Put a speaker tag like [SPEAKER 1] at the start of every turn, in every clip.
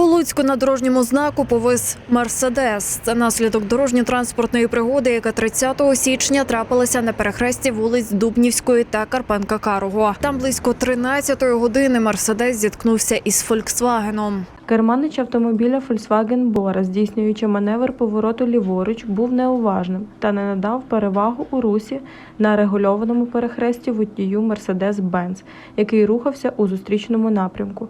[SPEAKER 1] У Луцьку на дорожньому знаку повис Мерседес. Це наслідок дорожньо-транспортної пригоди, яка 30 січня трапилася на перехресті вулиць Дубнівської та Карпенка Карого. Там близько 13-ї години Мерседес зіткнувся із Фольксвагеном.
[SPEAKER 2] Керманич автомобіля Volkswagen Бора, здійснюючи маневр повороту ліворуч, був неуважним та не надав перевагу у русі на регульованому перехресті водію Mercedes-Benz, який рухався у зустрічному напрямку.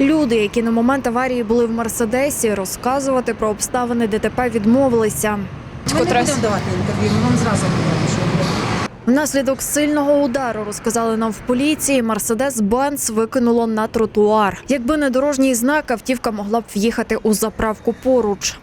[SPEAKER 1] Люди, які на момент аварії були в Мерседесі, розказувати про обставини ДТП відмовилися.
[SPEAKER 3] Ми не будемо давати інтерв'ю, ми вам зразу говоримо, що.
[SPEAKER 1] Внаслідок сильного удару розказали нам в поліції. Мерседес Бенц викинуло на тротуар. Якби не дорожній знак, автівка могла б в'їхати у заправку поруч.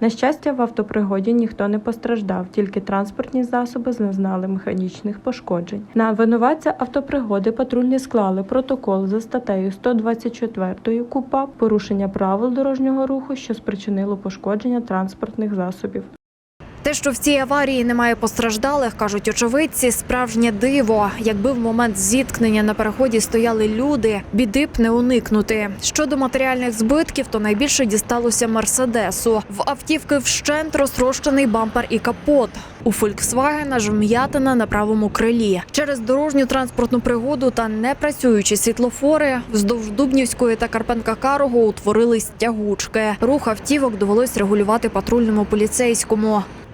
[SPEAKER 2] На щастя, в автопригоді ніхто не постраждав, тільки транспортні засоби зазнали механічних пошкоджень. На винуватця автопригоди патрульні склали протокол за статтею 124 КУПАП порушення правил дорожнього руху, що спричинило пошкодження транспортних засобів.
[SPEAKER 1] Те, що в цій аварії немає постраждалих, кажуть очевидці, справжнє диво. Якби в момент зіткнення на переході стояли люди, біди б не уникнути. Щодо матеріальних збитків, то найбільше дісталося Мерседесу. В автівки вщент розтрощений бампер і капот. У Фольксвагена ж вм'ятина на правому крилі. Через дорожню транспортну пригоду та непрацюючі світлофори вздовж Дубнівської та Карпенка Карого утворились тягучки. Рух автівок довелось регулювати патрульному поліцейському.